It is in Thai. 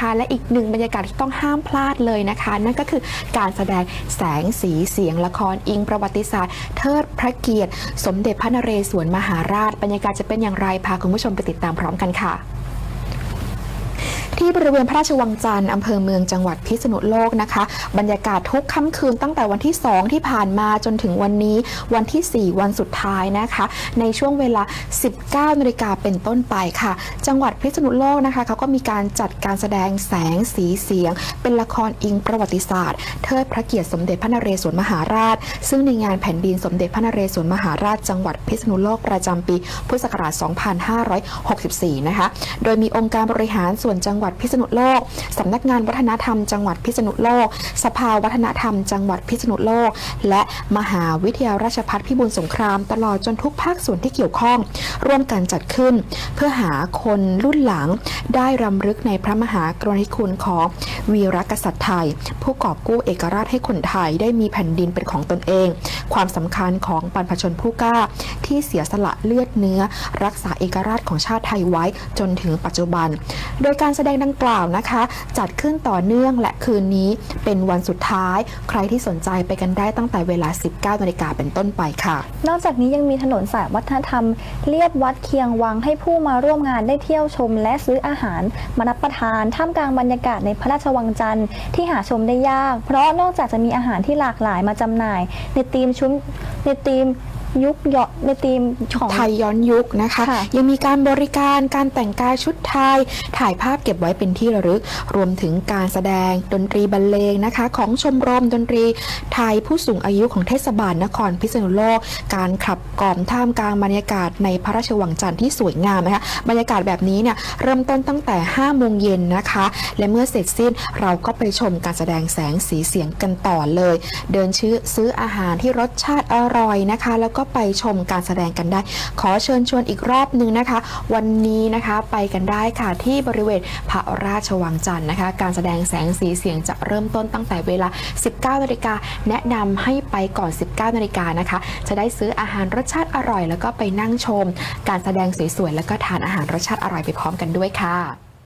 ค่ะและอีกหนึ่งบรรยากาศที่ต้องห้ามพลาดเลยนะคะ นั่นก็คือการแสดงแสงสีเสียงละครอิงประวัติศาสตร์ เทิดพระเกียรติ สมเด็จพระนเรศวรมหาราช บรรยากาศจะเป็นอย่างไรพาคุณผู้ชมไปติดตามพร้อมกันค่ะ ที่บริเวณพระราชวังจันทร์อำเภอเมืองจังหวัดพิษณุโลกนะคะ บรรยากาศทุกค่ำคืนตั้งแต่วันที่ 2 ที่ผ่านมาจนถึงวันนี้วันที่ 4 วันสุดท้ายนะคะ ในช่วงเวลา 19นาฬิกาเป็นต้นไปค่ะ จังหวัดพิษณุโลกนะคะเขาก็มีการจัดการแสดงแสงสีเสียง เป็นละครอิงประวัติศาสตร์เทิดพระเกียรติสมเด็จพระนเรศวรมหาราช ซึ่งในงานแผ่นดินสมเด็จพระนเรศวรมหาราช จังหวัดพิษณุโลกประจำปีพุทธศักราช 2564 นะคะ โดยมีองค์การบริหารส่วนจังหวัดวัดพิษณุโลก สำนักงานวัฒนธรรมจังหวัดพิษณุโลก สภาวัฒนธรรมจังหวัดพิษณุโลก และมหาวิทยาลัยราชภัฏพิบูลสงคราม ตลอดจนทุกภาคส่วนที่เกี่ยวข้อง ร่วมกันจัดขึ้น เพื่อหาคนรุ่นหลังได้รำลึกในพระมหากรุณาธิคุณของวีรกษัตริย์ไทย ผู้กอบกู้เอกราชให้คนไทยได้มีแผ่นดินเป็นของตนเอง ความสำคัญของบรรพชนผู้กล้า ที่เสียสละเลือดเนื้อ รักษาเอกราชของชาติไทยไว้จนถึงปัจจุบัน โดยการแสดงดังกล่าวนะคะ จัดขึ้นต่อเนื่องและคืนนี้เป็นวันสุดท้าย ใครที่สนใจไปกันได้ตั้งแต่เวลา 19นาฬิกาเป็นต้นไปค่ะ นอกจากนี้ยังมีถนนสายวัฒนธรรม เลียบวัดเคียงวังให้ผู้มาร่วมงานได้เที่ยวชม และซื้ออาหารมารับประทานท่ามกลางบรรยากาศในพระราชวังจันทร์ที่หาชมได้ยาก เพราะนอกจากจะมีอาหารที่หลากหลายมาจำหน่าย ในธีมชุมในธีม ยุคเหยาะในธีมของ ไทยย้อนยุคนะคะ ค่ะ ยังมีการบริการการแต่งกายชุดไทย ถ่ายภาพเก็บไว้เป็นที่ระลึก รวมถึงการแสดงดนตรีบรรเลงนะคะ ของชมรมดนตรีไทยผู้สูงอายุของเทศบาลนครพิษณุโลก การขับกล่อมท่ามกลางบรรยากาศในพระราชวังจันทร์ที่สวยงามนะคะบรรยากาศแบบนี้เนี่ยเริ่มต้นตั้งแต่5โมงเย็นนะคะ และเมื่อเสร็จสิ้นเราก็ไปชมการแสดงแสงสีเสียงกันต่อเลย เดินชื่อซื้ออาหารที่รสชาติอร่อยนะคะ แล้วก็ไปชมการแสดงกันได้ ขอเชิญชวนอีกรอบหนึ่งนะคะ วันนี้นะคะไปกันได้ค่ะที่บริเวณพระราชวังจันทร์นะคะ การแสดงแสงสีเสียงจะเริ่มต้นตั้งแต่เวลา 19นาฬิกาแนะนำให้ไปก่อน 19นาฬิกานะคะ จะได้ซื้ออาหารรสชาติอร่อย แล้วก็ไปนั่งชม การแสดงสวยๆแล้วก็ทานอาหารรสชาติอร่อยไปพร้อมกันด้วยค่ะ